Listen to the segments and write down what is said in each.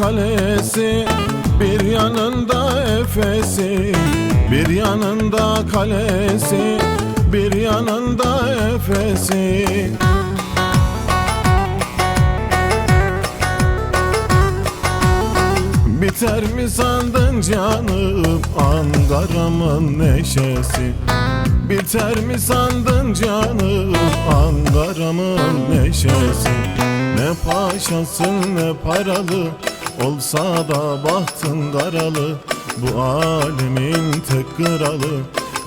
kalesi Bir yanında Efes'i Bir yanında kalesi Bir yanında Efes'i. Biter mi sandın canım Ankara'mın neşesi? Biter mi sandın canım Ankara'mın neşesi Ne paşasın ne paralı Olsa da bahtın karalı Bu alemin tek kralı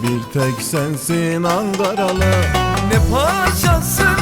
Bir tek sensin Ankaralı Ne paşası